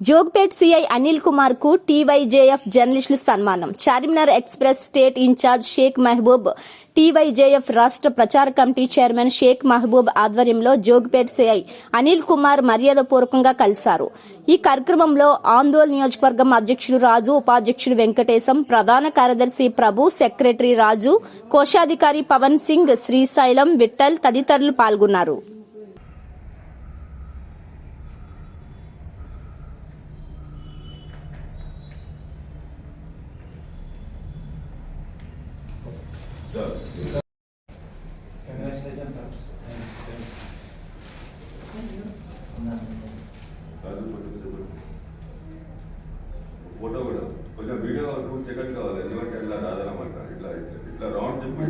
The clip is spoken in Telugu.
జోగ్పేట్ సీఐ అనిల్ కుమార్కు టీవైజేఎఫ్ జర్నలిస్టులు సన్మానం. Charminar Express state incharge Shaik Mahaboob TYJF రాష్ట్ర ప్రచార కమిటీ చైర్మన్ షేక్ మహబూబ్ ఆధ్వర్యంలో జోగ్పేట్ సిఐ అనిల్ కుమార్ మర్యాదపూర్వకంగా కలిశారు. ఈ కార్యక్రమంలో ఆందోళన నియోజకవర్గం అధ్యక్షుడు రాజు ఉపాధ్యక్షుడు వెంకటేశం ప్రధాన కార్యదర్శి ప్రభు సెక్రటరీ రాజు కోశాధికారి పవన్ సింగ్ శ్రీశైలం విఠల్ తదితరులు పాల్గొన్నారు. Congratulations, sir. కాదు కొంచెం సేపు. ఫోటో కూడా కొంచెం వీడియో టూ సెకండ్ కావాలి ఎందుకంటే ఇట్లా రాదనమాట ఇట్లా ఇట్లా ఇట్లా రౌండ్ చెప్పి